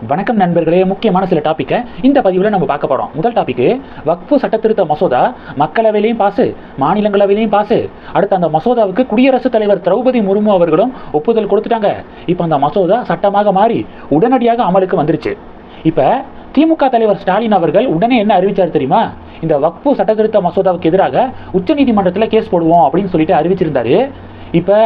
வணக்கம் நண்பர்களே முக்கியமான சில டாப்பிக்கை இந்த பதிவில் நம்ம பார்க்க போகிறோம் முதல் டாப்பிக்கு வக்ஃபு சட்டத்திருத்த மசோதா மக்களவையிலையும் பாசு மாநிலங்களவையிலையும் பாசு அடுத்து அந்த மசோதாவுக்கு குடியரசுத் தலைவர் திரௌபதி முர்மு அவர்களும் ஒப்புதல் கொடுத்துட்டாங்க. இப்போ அந்த மசோதா சட்டமாக மாறி உடனடியாக அமலுக்கு வந்துருச்சு. இப்போ திமுக தலைவர் ஸ்டாலின் அவர்கள் உடனே என்ன அறிவிச்சார் தெரியுமா? இந்த வக்ஃபு சட்டத்திருத்த மசோதாவுக்கு எதிராக உச்சநீதிமன்றத்தில் கேஸ் போடுவோம் அப்படின்னு சொல்லிட்டு அறிவிச்சிருந்தாரு. இப்போ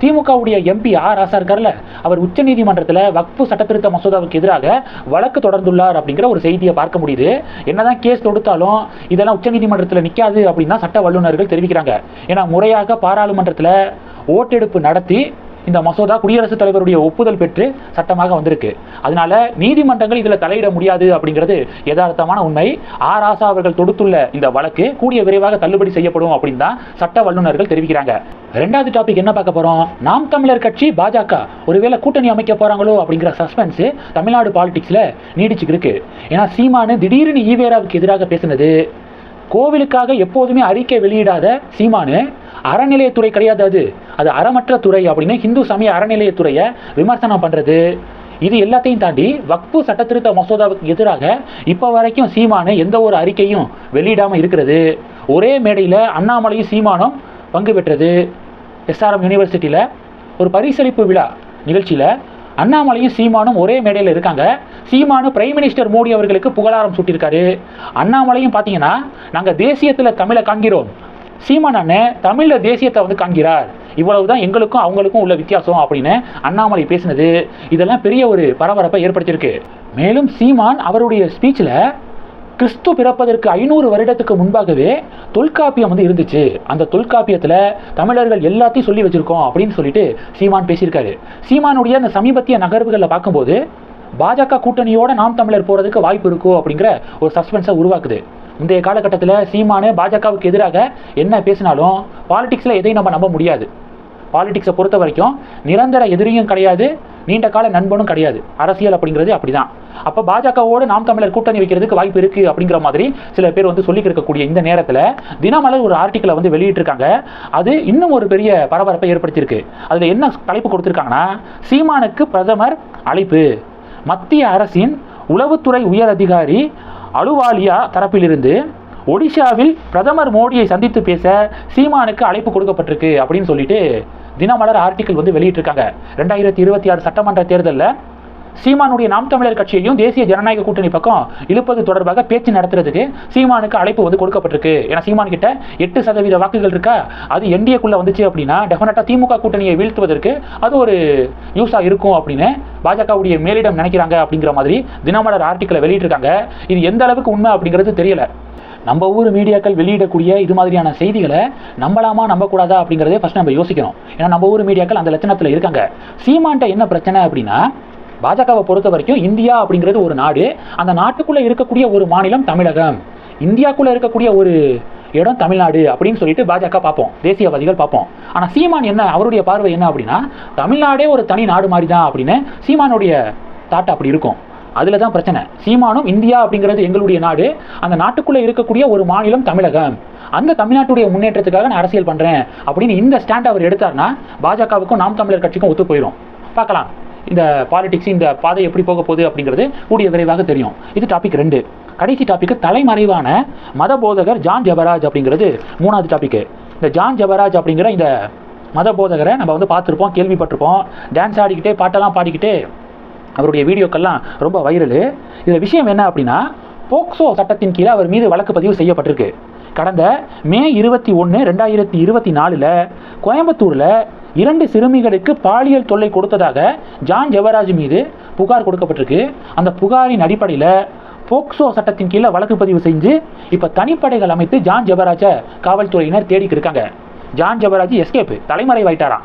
திமுகவுடைய எம்பி ஆர் ராசா இருக்கார்ல அவர் உச்சநீதிமன்றத்தில் வக்ஃபு சட்டத்திருத்த மசோதாவுக்கு எதிராக வழக்கு தொடர்ந்துள்ளார் அப்படிங்கிற ஒரு செய்தியை பார்க்க முடியுது. என்னதான் கேஸ் தொடுத்தாலும் இதெல்லாம் உச்சநீதிமன்றத்தில் நிற்காது அப்படின்னு தான் சட்ட வல்லுநர்கள் தெரிவிக்கிறாங்க. ஏன்னா முறையாக பாராளுமன்றத்தில் ஓட்டெடுப்பு நடத்தி இந்த மசோதா குடியரசுத் தலைவருடைய ஒப்புதல் பெற்று சட்டமாக வந்திருக்கு. அதனால நீதிமன்றங்கள் இதில் தலையிட முடியாது அப்படிங்கிறது யதார்த்தமான உண்மை. ஆர் ஆசா அவர்கள் தொடுத்துள்ள இந்த வழக்கு கூடிய விரைவாக தள்ளுபடி செய்யப்படும் அப்படின்னு தான் சட்ட வல்லுநர்கள் தெரிவிக்கிறாங்க. ரெண்டாவது டாபிக் என்ன பார்க்க போறோம்? நாம் தமிழர் கட்சி பாஜக ஒருவேளை கூட்டணி அமைக்க போறாங்களோ அப்படிங்கிற சஸ்பென்ஸ் தமிழ்நாடு பாலிடிக்ஸ்ல நீடிச்சுக்கு இருக்கு ஏன்னா சீமானு திடீர்னு ஈவேராவுக்கு எதிராக பேசினது. கோவிலுக்காக எப்போதுமே அறிக்கை வெளியிடாத சீமானு அறநிலையத்துறை கிடையாது அது. அது அறமற்ற துறை அப்படின்னு ஹிந்து சமய அறநிலையத்துறையை விமர்சனம் பண்ணுறது இது எல்லாத்தையும் தாண்டி வக்ஃபு சட்டத்திருத்த மசோதாவுக்கு எதிராக இப்போ வரைக்கும் சீமானு எந்த ஒரு அறிக்கையும் வெளியிடாமல் இருக்கிறது. ஒரே மேடையில் அண்ணாமலையும் சீமானும் பங்கு பெற்றது. எஸ்ஆர்எம் யூனிவர்சிட்டியில் ஒரு பரிசளிப்பு விழா நிகழ்ச்சியில் அண்ணாமலையும் சீமானும் ஒரே மேடையில் இருக்காங்க. சீமானு பிரைம் மினிஸ்டர் மோடி அவர்களுக்கு புகழாரம் சூட்டியிருக்காரு. அண்ணாமலையும் பார்த்தீங்கன்னா நாங்கள் தேசியத்தில் தமிழை காண்கிறோம். சீமான் அண்ணன் தமிழில் தேசியத்தை வந்து காண்கிறார். இவ்வளவு தான் எங்களுக்கும் அவங்களுக்கும் உள்ள வித்தியாசம் அப்படின்னு அண்ணாமலை பேசினது. இதெல்லாம் பெரிய ஒரு பரபரப்பை ஏற்படுத்தியிருக்கு. மேலும் சீமான் அவருடைய ஸ்பீச்சில் கிறிஸ்து பிறப்பதற்கு ஐநூறு வருடத்துக்கு முன்பாகவே தொல்காப்பியம் வந்து இருந்துச்சு. அந்த தொல்காப்பியத்தில் தமிழர்கள் எல்லாத்தையும் சொல்லி வச்சுருக்கோம் அப்படின்னு சொல்லிட்டு சீமான் பேசியிருக்காரு. சீமானுடைய அந்த சமீபத்திய நகர்வுகளில் பார்க்கும்போது பாஜக கூட்டணியோட நாம் தமிழர் போகிறதுக்கு வாய்ப்பு இருக்கோ அப்படிங்கிற ஒரு சஸ்பென்ஸை உருவாக்குது. முந்தைய காலகட்டத்தில் சீமானு பாஜகவுக்கு எதிராக என்ன பேசினாலும் பாலிடிக்ஸில் எதையும் நம்ம நம்ப முடியாது. பாலிடிக்ஸை பொறுத்த வரைக்கும் நிரந்தர எதிரியும் கிடையாது நீண்ட கால நண்பனும் கிடையாது. அரசியல் அப்படிங்கிறது அப்படிதான். அப்போ பாஜகவோடு நாம் தமிழர் கூட்டணி வைக்கிறதுக்கு வாய்ப்பு இருக்கு அப்படிங்கிற மாதிரி சில பேர் வந்து சொல்லி இருக்கக்கூடிய இந்த நேரத்தில் தினமலர் ஒரு ஆர்டிக்கலை வந்து வெளியிட்டிருக்காங்க. அது இன்னும் ஒரு பெரிய பரபரப்பை ஏற்படுத்தியிருக்கு. அதில் என்ன தலைப்பு கொடுத்துருக்காங்கன்னா சீமானுக்கு பிரதமர் அழைப்பு. மத்திய அரசின் உளவுத்துறை உயர் அதிகாரி அலுவாலியா தரப்பிலிருந்து ஒடிஷாவில் பிரதமர் மோடியை சந்தித்து பேச சீமானுக்கு அழைப்பு கொடுக்கப்பட்டிருக்கு அப்படின்னு சொல்லிட்டு தினமலர் ஆர்டிக்கல் வந்து வெளியிட்டிருக்காங்க. ரெண்டாயிரத்தி இருபத்தி ஆறு சட்டமன்ற தேர்தலில் சீமானுடைய நாம் தமிழர் கட்சியையும் தேசிய ஜனநாயக கூட்டணி பக்கம் இழுப்பது தொடர்பாக பேச்சு நடத்துறதுக்கு சீமானுக்கு அழைப்பு வந்து கொடுக்கப்பட்டிருக்கு. ஏன்னா சீமான் கிட்ட எட்டு சதவீத வாக்குகள் இருக்கா? அது என்டிஏக்குள்ள வந்துச்சு அப்படின்னா டெஃபினட்டா திமுக கூட்டணியை வீழ்த்துவதற்கு அது ஒரு யூஸா இருக்கும் அப்படின்னு பாஜகவுடைய மேலிடம் நினைக்கிறாங்க அப்படிங்கிற மாதிரி தினமலர் ஆர்டிக்கலை வெளியிட்டிருக்காங்க. இது எந்த அளவுக்கு உண்மை அப்படிங்கிறது தெரியல. நம்ம ஊர் மீடியாக்கள் வெளியிடக்கூடிய இது மாதிரியான செய்திகளை நம்பலாமா நம்பக்கூடாதா அப்படிங்கிறதே ஃபஸ்ட் நம்ம யோசிக்கணும். ஏன்னா நம்ம ஊர் மீடியாக்கள் அந்த லட்சணத்தில் இருக்காங்க. சீமான்ட்ட என்ன பிரச்சனை அப்படின்னா பாஜகவை பொறுத்த வரைக்கும் இந்தியா அப்படிங்கிறது ஒரு நாடு. அந்த நாட்டுக்குள்ளே இருக்கக்கூடிய ஒரு மாநிலம் தமிழகம். இந்தியாக்குள்ளே இருக்கக்கூடிய ஒரு இடம் தமிழ்நாடு அப்படின்னு சொல்லிட்டு பாஜக பார்ப்போம். தேசியவாதிகள் பார்ப்போம். ஆனால் சீமான் என்ன அவருடைய பார்வை என்ன அப்படின்னா தமிழ்நாடே ஒரு தனி நாடு மாதிரி தான் அப்படின்னு சீமானுடைய தாட் அப்படி இருக்கும். அதில் தான் பிரச்சனை. சீமானும் இந்தியா அப்படிங்கிறது எங்களுடைய நாடு. அந்த நாட்டுக்குள்ளே இருக்கக்கூடிய ஒரு மாநிலம் தமிழகம். அந்த தமிழ்நாட்டுடைய முன்னேற்றத்துக்காக நான் அரசியல் பண்ணுறேன் அப்படின்னு இந்த ஸ்டாண்ட் அவர் எடுத்தார்னா பாஜகவுக்கும் நாம் தமிழர் கட்சிக்கும் ஒத்து போயிடும் பார்க்கலாம். இந்த பாலிடிக்ஸ் இந்த பாதை எப்படி போக போகுது அப்படிங்கிறது கூடிய விரைவாக தெரியும். இது டாபிக் ரெண்டு. கடைசி டாபிக் தலைமறைவான மத போதகர் ஜான் ஜபராஜ் அப்படிங்கிறது மூணாவது டாபிக் இந்த ஜான் ஜபராஜ் அப்படிங்கிற இந்த மத போதகரை நம்ம வந்து பார்த்துருப்போம் கேள்விப்பட்டிருப்போம். டான்ஸ் ஆடிக்கிட்டே பாட்டெல்லாம் பாடிக்கிட்டே அவருடைய வீடியோக்கெல்லாம் ரொம்ப வைரலு. இதில் விஷயம் என்ன அப்படின்னா போக்சோ சட்டத்தின் கீழே அவர் மீது வழக்கு பதிவு செய்யப்பட்டிருக்கு. கடந்த மே இருபத்தி ஒன்று ரெண்டாயிரத்தி இருபத்தி நாலில் கோயம்புத்தூரில் இரண்டு சிறுமிகளுக்கு பாலியல் தொல்லை கொடுத்ததாக ஜான் ஜெவராஜ் மீது புகார் கொடுக்கப்பட்டிருக்கு. அந்த புகாரின் அடிப்படையில் போக்சோ சட்டத்தின் கீழே வழக்கு பதிவு செஞ்சு இப்போ தனிப்படைகள் அமைத்து ஜான் ஜெபராஜை காவல்துறையினர் தேடிக்கிட்டு இருக்காங்க. John Jebaraj escape தலைமறைவாயிட்டாராம்.